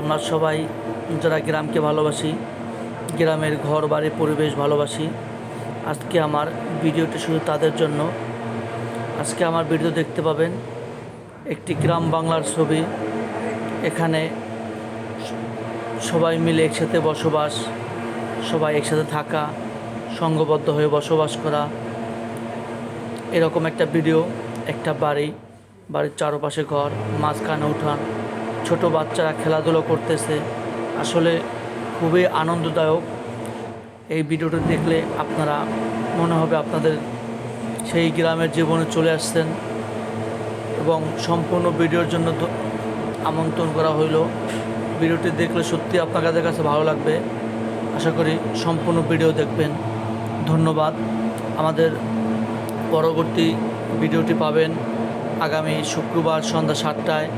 সবাই যারা গ্রামকে ভালোবাসি, গ্রামের ঘর, বাড়ি, পরিবেশ ভালোবাসি, আজকে আমার ভিডিওটি শুধু তাদের জন্য। আজকে আমার ভিডিও দেখতে পাবেন একটি গ্রাম বাংলার ছবি। এখানে সবাই মিলে একসাথে বসবাস, সবাই একসাথে থাকা সংঘবদ্ধ হয়ে বসবাস করা। এরকম একটা ভিডিও, একটা বাড়ি, বাড়ির চারপাশে ঘর, মাঝখানে উঠান। ছোট বাচ্চারা খেলাধুলো করতেছে। আসলে খুবই আনন্দদায়ক। এই ভিডিওটা দেখলে আপনারা মনে হবে আপনাদের সেই গ্রামের জীবনে চলে আসছেন এবং সম্পূর্ণ ভিডিওর জন্য আমন্ত্রণ করা হইল। ভিডিওটি দেখলে সত্যি আপনাদের কাছে ভালো লাগবে। আশা করি সম্পূর্ণ ভিডিও দেখবেন। ধন্যবাদ। আমাদের পরবর্তী ভিডিওটি পাবেন আগামী শুক্রবার সন্ধ্যা সাতটায়।